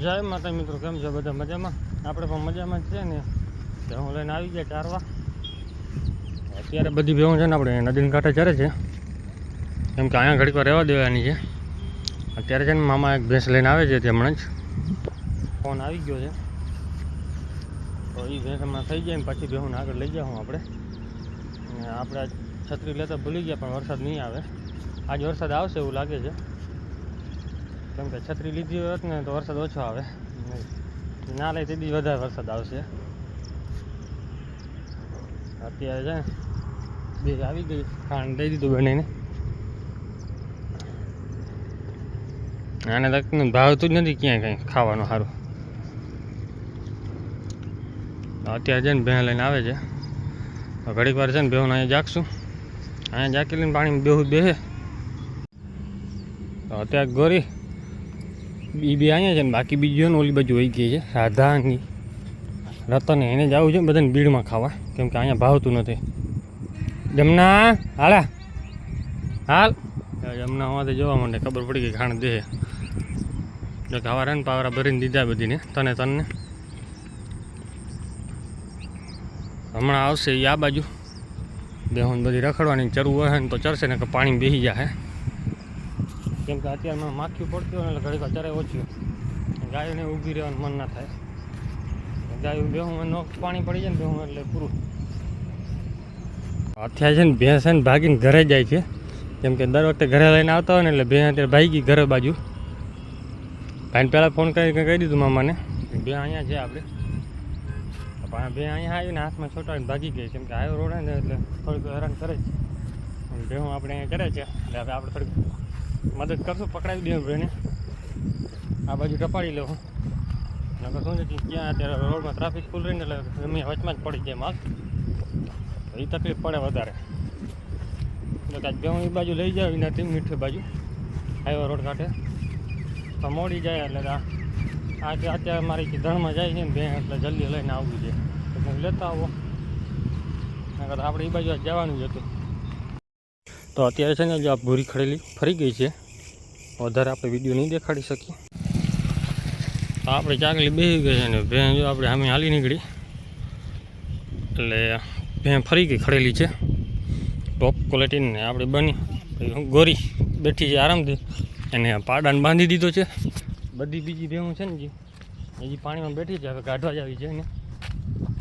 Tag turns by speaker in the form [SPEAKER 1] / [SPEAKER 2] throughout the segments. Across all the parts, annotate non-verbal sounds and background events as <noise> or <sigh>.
[SPEAKER 1] જય માતા મિત્રો, કેમ છો? બધા મજામાં? આપણે પણ મજામાં જ છે ને. ભેહું લઈને આવી ગયા ચારવા. અત્યારે બધી ભેહું છે ને આપણે નદીના કાંઠે ચરે છે. કેમ કે અહીંયા ઘડીક રહેવા દેવાની છે. અત્યારે છે ને મામા એક ભેંસ લઈને આવે છે તેમણે જ ફોન આવી ગયો છે. તો એ ભેંસ હમણાં થઈ જાય ને પછી ભેહું આગળ લઈ જાઉં આપણે. આપણે છત્રી લેતા ભૂલી ગયા પણ વરસાદ નહીં આવે. આજ વરસાદ આવશે એવું લાગે છે. કેમ કે છત્રી લીધી હોત ને તો વરસાદ ઓછો આવે. ના લઈ તેથી વધારે વરસાદ આવશે. અત્યારે છે બે આવી ગઈ. ખાંડ દઈ દીધું બનીને. આને તક ભાવતું જ નથી ક્યાંય કંઈ ખાવાનું સારું. અત્યારે છે ને ભેં લઈને આવે છે. ઘડીક વાર છે ને બેહું અહીંયા જાગશું. અહીંયા જાકી લઈને પાણી બેહું બેહે. અત્યારે ગોરી એ બે અહીંયા છે ને, બાકી બીજી ને ઓલી બાજુ વહી ગઈ છે, રાધાની. રતન એને જવું છે બધાને ભીડમાં ખાવા, કેમ કે અહીંયા ભાવતું નથી. જમના, હાલા. હાલ. જમના હોવાથી જોવા માંડે, ખબર પડી ગઈ ખાણ દે જો કે હવા રન પાવરા ભરીને દીધા બધીને, તને તને હમણાં આવશે એ આ બાજુ. બેહુન બધી રખડવાની ચરવું હોય ને તો ચરશે ને કે પાણી બેસી જાય કેમ કે અત્યારમાં માખ્યું પડતું હોય એટલે ઘડીક અત્યારે ઓછું. ગાયોને ઊભી રહેવાનું મન ના થાય. ગાયું બેહું નો પાણી પડી જાય ને બેહું એટલે પૂરું. અત્યારે છે ને ભેંસ છે ને ભાગીને ઘરે જાય છે. કેમ કે દર વખતે ઘરે લઈને આવતા હોય ને એટલે ભેંસ અત્યારે ભાગી ઘરે બાજુ. ભાઈને પહેલાં ફોન કરી કહી દીધું મામાને. બે અહીંયા છે આપણે પણ બે અહીંયા આવીને હાથમાં છોટાવીને ભાગી ગઈ. કેમ કે આવ્યો રોડ ને એટલે થોડીક હેરાન કરે છે. ભેહું આપણે અહીંયા કરે છે. એટલે હવે આપણે થોડીક મદદ કરશું? પકડાવી દેવું ભાઈને. આ બાજુ ટપાડી લેવું નકર શું છે કે ક્યાં અત્યારે રોડમાં ટ્રાફિક ફૂલ રહીને એટલે ગમે વચમાં જ પડી જાય માલ. એ તકલીફ પડે વધારે. એટલે કાંઈક બેહું એ બાજુ લઈ જાવ એનાથી મીઠી બાજુ. હાઈવે રોડ કાંઠે. તો મોડી જાય એટલે આ અત્યારે મારી ધણમાં જાય છે ને બે એટલે જલ્દી લઈને આવવું છે. તો હું લેતા આવો. નકર આપણે એ બાજુ જવાનું જ હતું. તો અત્યારે છે ને જો આ ભૂરી ખડેલી ફરી ગઈ છે. વધારે આપણે વીડિયો નહીં દેખાડી શકીએ. તો આપણે ચાકલી બેસી ગઈ છે ને ભેં જો આપણે સામે હાલી નીકળી. એટલે ભેં ફરી ગઈ ખડેલી છે. ટોપ ને આપણે બની. ગોરી બેઠી છે આરામથી. એને પાડાને બાંધી દીધો છે. બધી બીજી ભેહું છે ને જે. હજી પાણીમાં બેઠી છે, હવે કાઢવા જ છે ને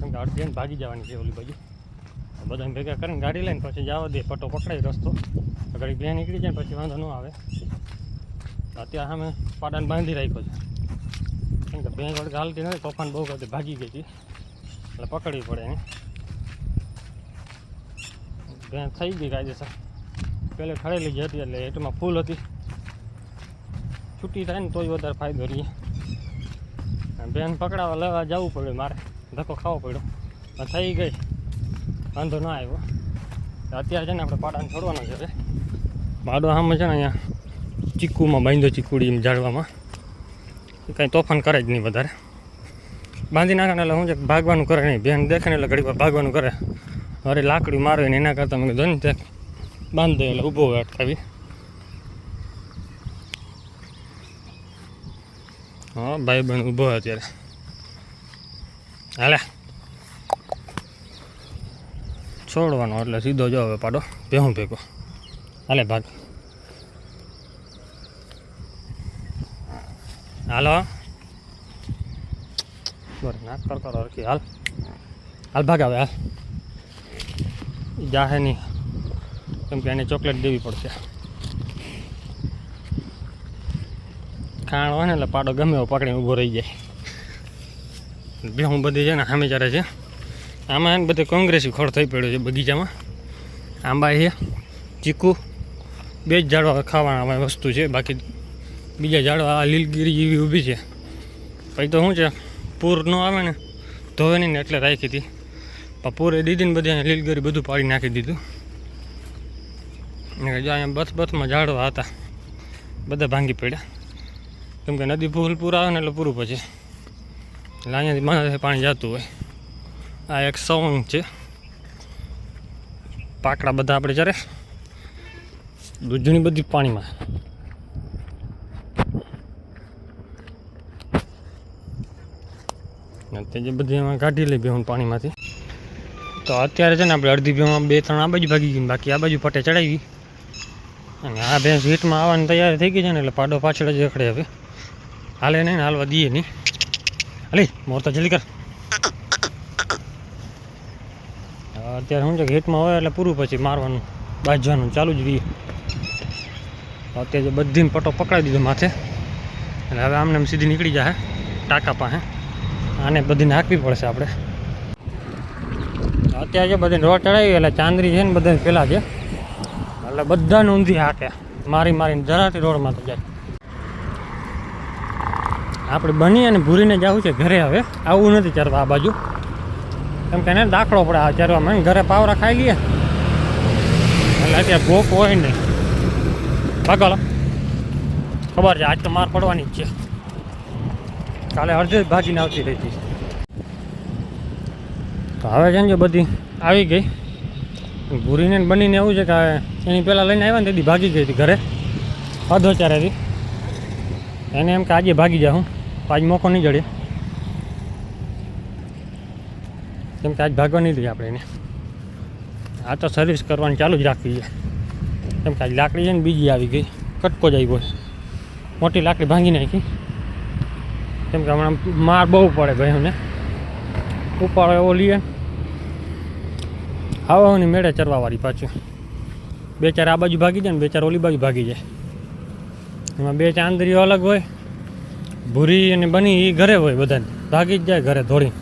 [SPEAKER 1] કેમ કે અડધી ભાગી જવાની છે ઓલી બાજુ. બધાને ભેગા કરીને ગાડી લઈને પછી જવા દે. પટ્ટો પકડાય રસ્તો. ઘડી બે નીકળી જાય પછી વાંધો ન આવે. અત્યારે સામે પાડાને બાંધી રાખ્યો છે. કેમ કે ભેંસ વડે હાલતી નથી, તોફાન બહુ કરતી, ભાગી ગઈ હતી. એટલે પકડવી પડે એને. ભેંસ થઈ ગઈ કાયદેસર. પહેલે ખડેલી જ હતી, એટલે એટમાં ફૂલ હતી. છૂટી થાય ને તોય વધારે ફાયદો રહીએ બેન પકડાવા લેવા જવું પડ્યું મારે. ધક્કો ખાવો પડ્યો. પણ થઈ ગઈ. વાંધો ના આવ્યો. અત્યારે છે ને આપણે પાડાને છોડવાનો છે હવે. આમ છે ને અહીંયા ચીકુમાં, બાંધ્યો ચીકુડી એમ ઝાડવામાં. કાંઈ તોફાન કરે જ નહીં વધારે. બાંધી નાખે એટલે છે ભાગવાનું કરે નહીં. બેન દેખે ને એટલે ઘડી ભાગવાનું કરે. અરે લાકડી મારે ને એના કરતાં મેં કીધું ને તે બાંધ એટલે ઊભો હોય અટકાવી. હા ભાઈ બહેન ઊભો હોય અત્યારે. હાલે. છોડવાનો એટલે સીધો જો હવે પાડો. ભેહું ભેગો. હાલે, ભાગ. હાલો. બરાબર નાક કર કરો હરખી. હાલ. હાલ ભાગ આવે, હાલ. જાહે નહીં કેમ કે એને ચોકલેટ દેવી પડશે. ખાણ હોય ને એટલે પાડો ગમે એવો પકડીને ઊભો રહી જાય. બેહું બધી છે ને સામે ચારે છે. આમાં એને બધે કોંગ્રેસી ખોળ થઈ પડ્યો છે બગીચામાં. આંબા છે, ચીકુ, બે જ ઝાડવા ખાવાના વસ્તુ છે, બાકી બીજા ઝાડવા આ લીલગીરી જેવી ઊભી છે. પછી તો શું છે, પૂર ન આવે ને ધોવે નહીં ને એટલે રાખી હતી. પણ પૂરે દીધીને બધી લીલગીરી બધું પાડી નાખી દીધું. ને જો અહીંયા બસ બથમાં ઝાડવા હતા. બધા ભાંગી પડ્યા. કેમ કે નદી ફૂલ પૂર આવે ને એટલે પૂરું પછી એટલે અહીંયાથી માથે પાણી જતું હોય. આ એક સોંગ છે. પાકડા બધા આપણે જ્યારે દૂધની બધી પાણીમાં તે જે બધી એમાં કાઢી લઈ બેહું પાણીમાંથી. તો અત્યારે છે ને આપણે અડધી ભેહું બે ત્રણ આ બાજુ ભાગી ગઈ બાકી આ બાજુ પટે ચડાવી. અને આ ભેંસ હીટમાં આવવાની તૈયારી થઈ ગઈ છે ને એટલે પાડો પાછળ જ રખડે હવે. હાલે નહીં ને હાલવા દઈએ નહીં. હાલી, મોર તો જલ્દી કર. અત્યારે શું છે હીટમાં હોય એટલે પૂરું પછી મારવાનું બાજવાનું ચાલુ જ રહીએ. અત્યારે બધી પટો પકડાવી દીધો માથે. એટલે હવે આમને આમ સીધી નીકળી જાય ટાંકા પાસે. આને બધીને નાખવી પડશે આપણે. અત્યારે જે બધી રોડ ચડાવી એટલે ચાંદરી છે ને બધા પેલા છે. એટલે બધાને ઊંધી હાકે. મારી મારીને જરાથી રોડમાં તો જાય. આપણે બની અને ભૂરીને જવું છે ઘરે હવે. આવું નથી ચરવા આ બાજુ. કેમ કે દાખલો પડે આ ચરવામાં. ઘરે પાવરા ખાઈ લઈએ. એટલે અત્યારે ભોક હોય નહીં. પગલ. ખબર છે, આજ તો માર પડવાની જ છે. કાલે અડધે ભાજીને આવતી રહી હતી. તો હવે છે ને જો બધી, આવી ગઈ. ભૂરીને બનીને એવું છે કે એની પહેલાં લઈને આવ્યા ને તેથી ભાગી ગઈ હતી ઘરે. અધો ચારેથી એને એમ કે આજે ભાગી જાઉં આજ મોકો નહીં જડે. કેમ કે આજ ભાગવા નહીં દઈએ આપણે એને. આ તો સર્વિસ કરવાની ચાલુ જ રાખવી છે. કેમ કે આજ લાકડી છે ને બીજી આવી ગઈ. કટકો જ આવ્યો મોટી લાકડી ભાંગી નાખી. કેમ કે હમણાં માર બહુ પડે ભાઈઓને. ઉપાડો એવો લઈએ. હવાની મેળે ચરવાવાળી પાછું. બે ચાર આ બાજુ ભાગી જાય ને બે ચાર ઓલી બાજુ ભાગી જાય. એમાં બે ચાંદરીઓ અલગ હોય, ભૂરી અને બની એ ઘરે હોય બધાને. ભાગી જ જાય ઘરે ધોળી.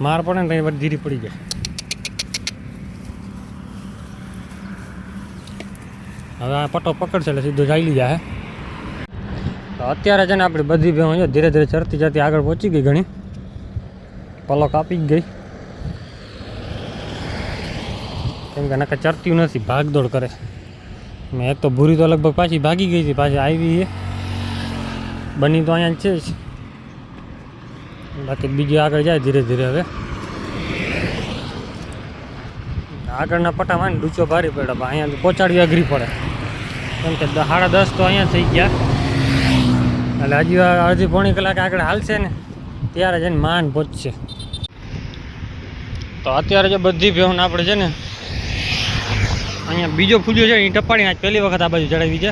[SPEAKER 1] માર પડે ને ત્યાં ધીરી પડી જાય. હવે આ પટો પકડશે એટલે સીધો ચાલી જાય અત્યારે છે ને આપણી બધી ભેં છે ધીરે ધીરે ચરતી જતી આગળ પહોંચી ગઈ ઘણી. પલો જ ગઈ. કેમ કે નકા ચરતી નથી, ભાગદોડ કરે. મેં એક તો ભૂરી તો લગભગ પાછી ભાગી ગઈ હતી પાછી આવી છે. બની તો અહીંયા છે જ. બાકી બીજી આગળ જાય ધીરે ધીરે હવે. આગળના પટામાં ડૂચો ભારી પડે અહીંયા પહોંચાડવી અઘરી પડે. કેમ કે સાડા દસ તો અહીંયા થઈ ગયા. એટલે હજી અડધી પોણી કલાક આગળ હાલશે ને, ત્યારે જઈને માન પહોંચશે. તો અત્યારે જે બધી ભેહું આપણે છે ને, અહીંયા બીજો ફૂજો છે એ ટપાડી આજ પહેલી વખત આ બાજુ ચડાવી છે.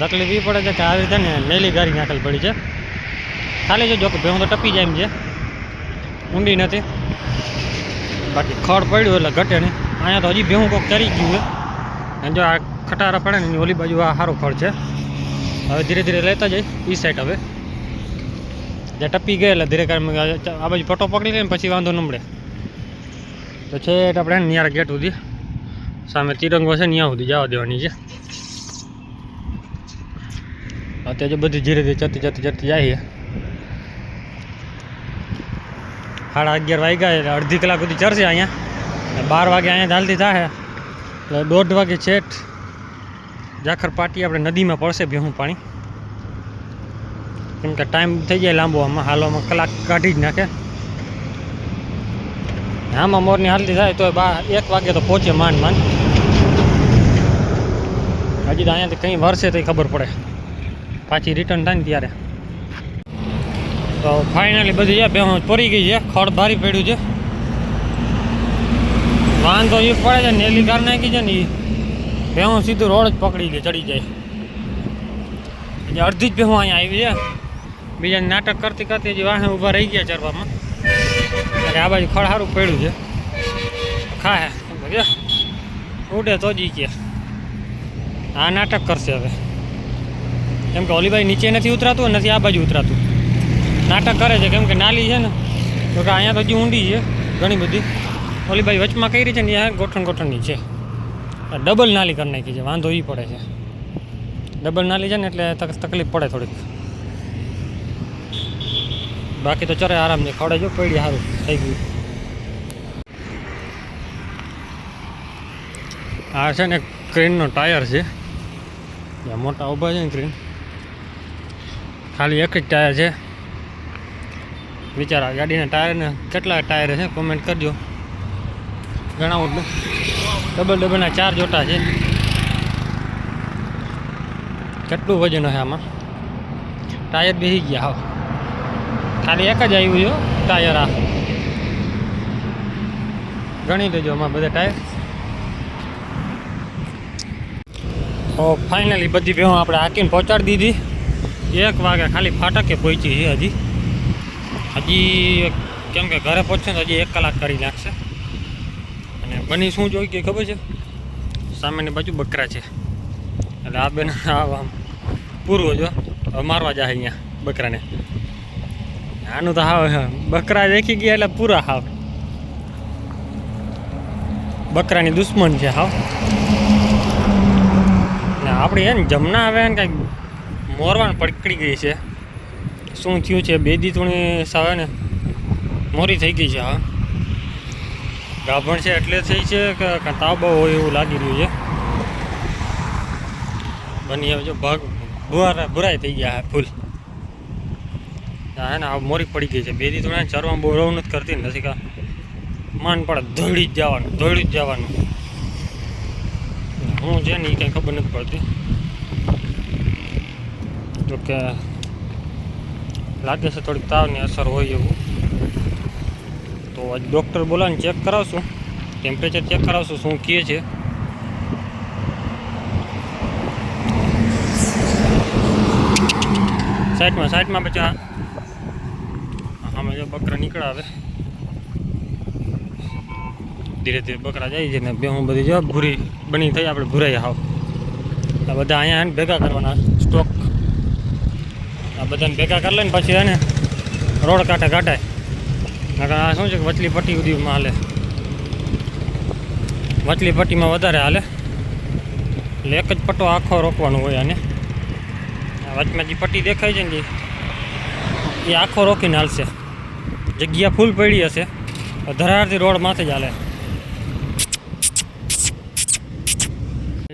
[SPEAKER 1] તકલીફ એ પડે છે કે આવી રીતે ને મેલી ગાડી નાખેલ પડી છે. ખાલી જો કે ભેહું તો ટપી જાય એમ છે. ઊંડી નથી. બાકી ખડ પડ્યું એટલે ઘટે નહીં. અહીંયા તો હજી ભેહું કોક ચરી ગયું છે. અને જો આ ખટારા પડે ને, એની ઓલી બાજુ આ સારું ખડ છે. હવે ધીરે ધીરે લેતા જઈ એ સાઈડ હવે. જે ટપી ગઈ એટલે ધીરે કામ આ બાજુ પટો પકડી લઈને પછી વાંધો નમડે તો છે આપણે નિયાર ગેટ સુધી, સામે તિરંગો છે ત્યાં સુધી જવા દેવાની છે. અત્યારે જો બધી ધીરે ધીરે જતી જતી જતી જાય સાડા અગિયાર વાગ્યા એટલે અડધી કલાક સુધી ચડશે અહીંયા. બાર વાગે અહીંયા ચાલતી થાય. એટલે દોઢ વાગે છેઠ જાખર પાટી આપણે નદીમાં પડશે ભેહું પાણી. કેમ કે ટાઈમ થઈ જાય લાંબો આમાં હાલવામાં કલાક કાઢી જ નાખે. આમાં મોરની હાલતી થાય તો બા એક વાગે તો પહોંચે માંડ માંડ. હજી તો અહીંયાથી કંઈ વરસે તો ખબર પડે. પાછી રિટર્ન થાય ને ત્યારે. તો ફાઇનલી બધી છે બે પડી ગઈ છે, ખડ ભારી પડ્યું છે. વાંધો એ પડે છે નેલી કાર નાખી છે ને એ ભેહું સીધું રોડ જ પકડી લે ચડી જાય. એટલે અડધી જ ભેહું અહીંયા આવી છે બીજા નાટક કરતી કરતી હજી વાહે ઊભા રહી ગયા ચરવામાં. એટલે આ બાજુ ખડ સારું પડ્યું છે. કે ઉડે તો જી કે. આ નાટક કરશે હવે. કેમ કે ઓલીબાઈ નીચે નથી ઉતરાતું નથી આ બાજુ ઉતરાતું. નાટક કરે છે, કેમ કે નાલી છે ને, તો કે અહીંયા તો હજી ઊંડી છે ઘણી બધી. ઓલીભાઈ વચમાં કઈ છે ને ત્યાં ગોઠણ ગોઠણની છે. ડબલ નાલી કરી નાખી છે, વાંધો એ પડે છે. ડબલ નાલી છે ને એટલે તક- તકલીફ પડે થોડીક. બાકી તો ચરે આરામ છે ખવડે જો પડી સારું થઈ ગયું. આ છે ને ક્રેનનો ટાયર છે. જ્યાં મોટા ઊભા છે ને ક્રેન. ખાલી એક જ ટાયર છે. બિચારા ગાડીના ટાયરને કેટલા ટાયર છે, કોમેન્ટ કરજો. ગણાવો એટલે. ડબલ ડબલના ચાર જોટા છે. કેટલું વજન હશે આમાં? ટાયર બેસી ગયા હા. ખાલી એક જ આવ્યું છે ટાયર આ. ગણી લેજો આમાં બધા ટાયર. તો ફાઇનલી બધી ભેહો આપણે હાકીને પહોંચાડી દીધી. એક વાગે ખાલી ફાટકે પહોંચી છે હજી. હજી કેમ કે ઘરે પહોંચશે ને હજી એક કલાક કરી નાખશે. અને બની શું જોઈ કે ખબર છે? સામેની બાજુ બકરા છે. એટલે આ બેન <laughs> આમ પૂરું જો. મારવા જાય અહીંયા બકરાને. આનું તો હાવ બકરા દેખી ગયા એટલે પૂરા હાવ. બકરાની દુશ્મન છે હાવ. ને આપણી એને જમના આવે ને કાંઈક મોરવાન પકડી ગઈ છે. શું થયું છે? બે દી થોડી સાવે ને મોરી થઈ ગઈ છે, હા. ગાભણ છે એટલે થઈ છે કે તાવ બહુ હોય એવું લાગી રહ્યું છે. બની જો ભાગ ભુરા ભુરાઈ થઈ ગયા ફૂલ. હા ને, આ મોરી પડી ગઈ છે. બે દી થોડા ચરવા બહુ રવ નથી કરતી નથી કા માન પડે દોડી જ જવાનું દોડી જ જવાનું. હું છે ને એ કંઈ ખબર નથી પડતી. જોકે લાગે છે થોડીક તાવની અસર હોય એવું. તો આજ ડૉક્ટર બોલાવીને ચેક કરાવશું. ટેમ્પરેચર ચેક કરાવશું શું કહે છે. સાઈડમાં સાઈડમાં બચા આમાં જો બકરા નીકળાવે. ધીરે ધીરે બકરા જાય છે ને બે હું બધી જો ભૂરી બની થઈ, આપણે ભૂરાઈ આવ આ બધા અહીંયા ભેગા કરવાના સ્ટોક આ બધાને ભેગા કરી લઈને પછી એને રોડ કાંઠે કાઢાય. આ શું છે કે વચલી પટ્ટી ઉદ્યોગમાં હાલે. વચલી પટ્ટીમાં વધારે હાલે. એટલે એક જ પટ્ટો આખો રોકવાનો હોય આને. વચમાં જે પટ્ટી દેખાય છે ને એ આખો રોકીને હાલશે. જગ્યા ફૂલ પડી હશે. ધરારથી રોડ માથે જ હાલે.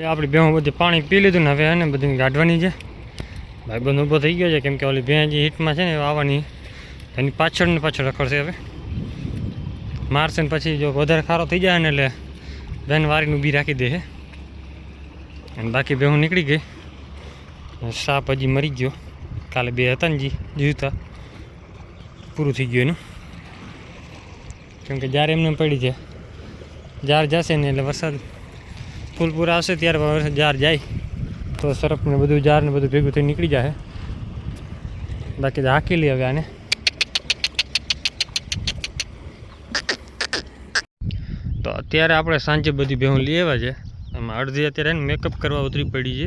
[SPEAKER 1] આપણી બેહું બધી પાણી પી લીધું ને હવે એને બધી કાઢવાની છે. ભાઈબંધ ઊભો થઈ ગયો છે, કેમ કે ઓલી ભેં જે હીટમાં છે ને આવવાની એની પાછળ ને પાછળ રખડશે હવે. મારશે ને પછી જો વધારે ખારો થઈ જાય ને એટલે બેન વારીને ઊભી રાખી દે અને બાકી બે હું નીકળી ગઈ. સાપ હજી મરી ગયો. કાલે બે હતા ને જી, જીવતા. પૂરું થઈ ગયું એનું. કેમ કે જ્યારે એમને પડી છે જાર જશે ને એટલે વરસાદ ફૂલ પૂરા આવશે ત્યારે જાર જાય. તો સરફ ને બધું જાર ને બધું ભેગું થઈ નીકળી જાય બાકી હાકી લઈ હવે આને. તો અત્યારે આપણે સાંજે બધી ભેહું આવ્યા છે. એમાં અડધી અત્યારે એને મેકઅપ કરવા ઉતરી પડી છે.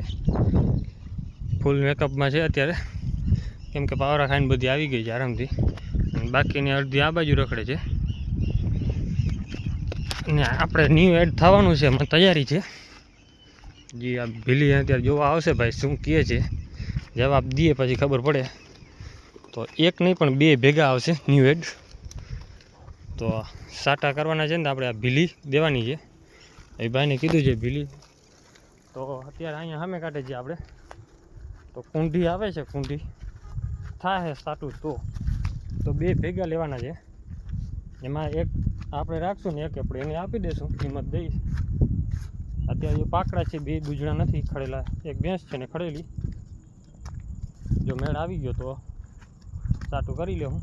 [SPEAKER 1] ફૂલ મેકઅપમાં છે અત્યારે. કેમ કે પાવરા ખાઈને બધી આવી ગઈ છે આરામથી. બાકીની અડધી આ બાજુ રખડે છે. અને આપણે ન્યૂ એડ થવાનું છે, એમાં તૈયારી છે. જે, આ ભીલી અત્યારે જોવા આવશે ભાઈ, શું કહે છે? જવાબ દઈએ પછી ખબર પડે. તો એક નહીં પણ બે ભેગા આવશે ન્યૂ એડ તો સાટા કરવાના છે ને આપણે આ ભીલી દેવાની છે. એ ભાઈને કીધું છે ભીલી. તો અત્યારે અહીંયા સામે કાઢે છે આપણે. તો કુંઢી આવે છે, કુંઢી. થાય સાટું તો. તો બે ભેગા લેવાના છે. એમાં એક આપણે રાખશું ને એક આપણે એને આપી દઈશું કિંમત દઈશ અત્યારે પાકડા છે, બે દૂજણા નથી ખડેલા. એક ભેંસ છે ને ખડેલી. જો મેળ આવી ગયો તો સાટું કરી લે હું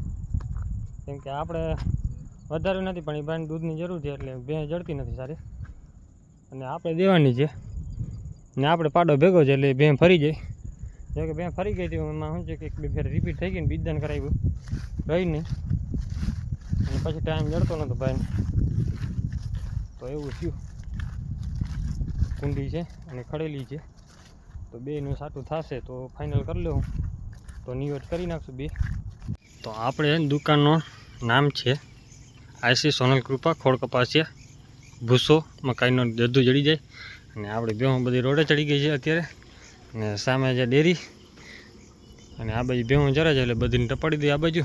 [SPEAKER 1] કેમ કે આપણે વધારે નથી, પણ એ ભાઈને દૂધની જરૂર છે એટલે બે જડતી નથી સારી. અને આપણે દેવાની છે. ને આપણે પાડો ભેગો છે એટલે બે ફરી જાય જો કે બે ફરી ગઈ હતી એમાં શું છે કે એક બે ફેર રિપીટ થઈ ગઈ ને બીજદાન કરાવ્યું. રહી નહીં. અને પછી ટાઈમ જડતો નહોતો ભાઈને. તો એવું થયું. કુંડી છે અને ખડેલી છે. તો બેનું સાટું થશે તો ફાઇનલ કરી લઉં. તો નિવેટ કરી નાખશું બે. તો આપણે દુકાનનું નામ છે આઈસી સોનલ કૃપા ખોડ કપાસિયા, ભૂસો, મકાઈનો દદ્દુ જડી જાય. અને આપણે બેહું બધી રોડે ચડી ગઈ છે અત્યારે. અને સામે છે ડેરી, અને આ બાજુ બેહું જરા છે એટલે બધીને ટપાડી દે આ બાજુ.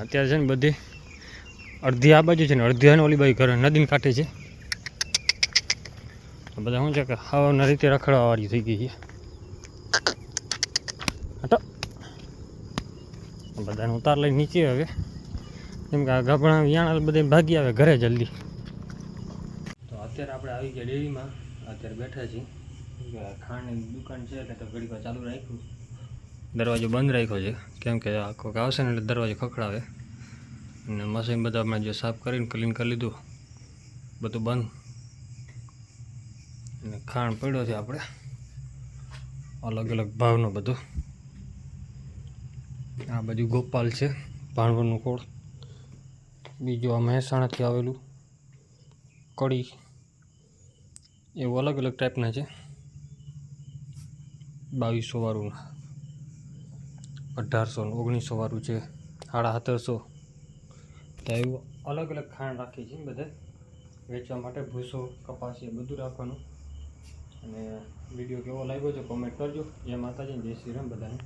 [SPEAKER 1] અત્યારે છે ને બધી અડધી આ બાજુ છે ને અડધી ઓલી બાજુ ઘરે નદીને કાંઠે છે. બધા શું છે કે હવાના રીતે રખડવાવાળી થઈ ગઈ છે. હટો. બધાને ઉતાર લઈ નીચે હવે. કેમ કે આ ગાભણા વિયાણા બધે ભાગી આવે ઘરે જલ્દી. તો અત્યારે આપણે આવી ગયા ડેરીમાં, અત્યારે બેઠા છીએ. ખાંડની દુકાન છે એટલે તો ઘડીક ચાલુ રાખ્યું દરવાજો બંધ રાખ્યો છે. કેમ કે આ કોઈક આવશે ને એટલે દરવાજો ખખડાવે. અને મશીન બધા અમે જે સાફ કરીને ક્લીન કરી લીધું. બધું બંધ. અને ખાંડ પડ્યો છે આપણે. અલગ અલગ ભાવનો બધું. આ બાજુ ગોપાલ છે ભાણવરનું કોળ બીજું આ મહેસાણાથી આવેલું કડી. એવું અલગ અલગ ટાઈપના છે. બાવીસો વાળું. અઢારસો ઓગણીસો વાળું છે. સાડા સત્તરસો. તો એવું અલગ અલગ ખાંડ રાખીએ છીએ બધે. વેચવા માટે ભૂસો, કપાસ એ બધું રાખવાનું. અને વીડિયો કેવો લાગ્યો છે કોમેન્ટ કરજો. જય માતાજી, જય શ્રી રામ બધાને.